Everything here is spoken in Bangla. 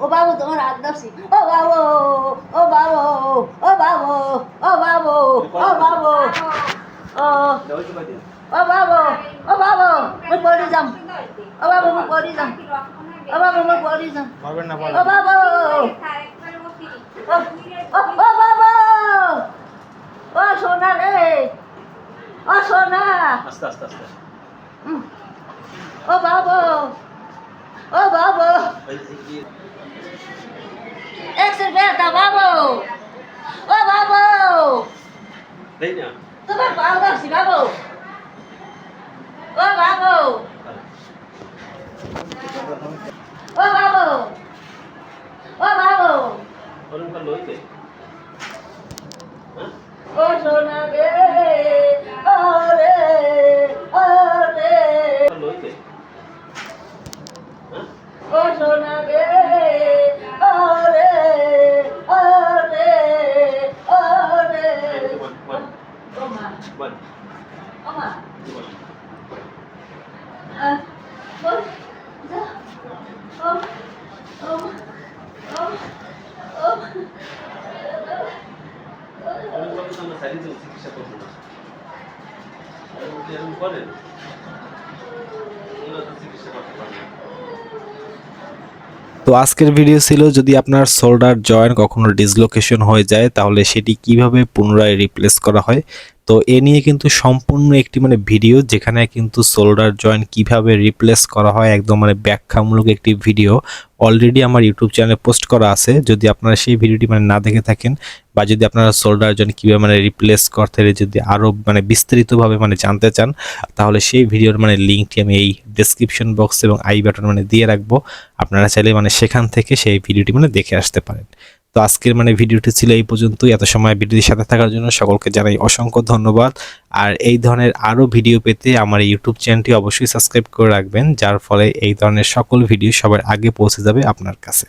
ও বাবু তোমার হাত ধরছি ও বাবু ও বাবু ও বাবু ও বাবু ও বাবু ও ও বাবু ও বাবু মই পড়ি যাম ও বাবু মই পড়ি যাম ও বাবু মই পড়ি যাম ও বাবু ও ও ও বাবু ও সোনা রে ও সোনা আস্তে আস্তে আস্তে ও বাবু ও একশো বেটা বাবু ও বাবু তোমার বাবু ধরছি বাবু ও বাবু ও বাবু ও বাবু ওরকম লইতে বল ও বল বল যা ও ও ও ও ওরকম করে তো আমরা সাইডে চিকিৎসা করব না এরকম করেন এগুলো তো চিকিৎসা করতে পারেন না তো আজকের ভিডিও ছিল যদি আপনার শোল্ডার জয়েন্ট কখনো ডিসলোকেশন হয়ে যায় তাহলে সেটি কীভাবে পুনরায় রিপ্লেস করা হয় তো এ নিয়ে কিন্তু সম্পূর্ণ একটি মানে ভিডিও যেখানে কিন্তু শোল্ডার জয়েন্ট কীভাবে রিপ্লেস করা হয়, একদম মানে ব্যাখ্যামূলক একটি ভিডিও অলরেডি আমার ইউটিউব চ্যানেলে পোস্ট করা আছে। যদি আপনারা সেই ভিডিওটি মানে না দেখে থাকেন বা যদি আপনারা শোল্ডার জয়েন্ট কীভাবে মানে রিপ্লেস করতে যদি আরও মানে বিস্তারিতভাবে মানে জানতে চান, তাহলে সেই ভিডিওর মানে লিঙ্কটি আমি এই ডেসক্রিপশন বক্স এবং আই বাটন মানে দিয়ে রাখব। আপনারা চাইলে মানে সেখান থেকে সেই ভিডিওটি মানে দেখে আসতে পারেন। তো আজকের মানে ভিডিওটি ছিল এই পর্যন্তই। এত সময় ভিডিওটির সাথে থাকার জন্য সকলকে জানাই অসংখ্য ধন্যবাদ। আর এই ধরনের আরও ভিডিও পেতে আমার ইউটিউব চ্যানেলটি অবশ্যই সাবস্ক্রাইব করে রাখবেন, যার ফলে এই ধরনের সকল ভিডিও সবার আগে পৌঁছে যাবে আপনার কাছে।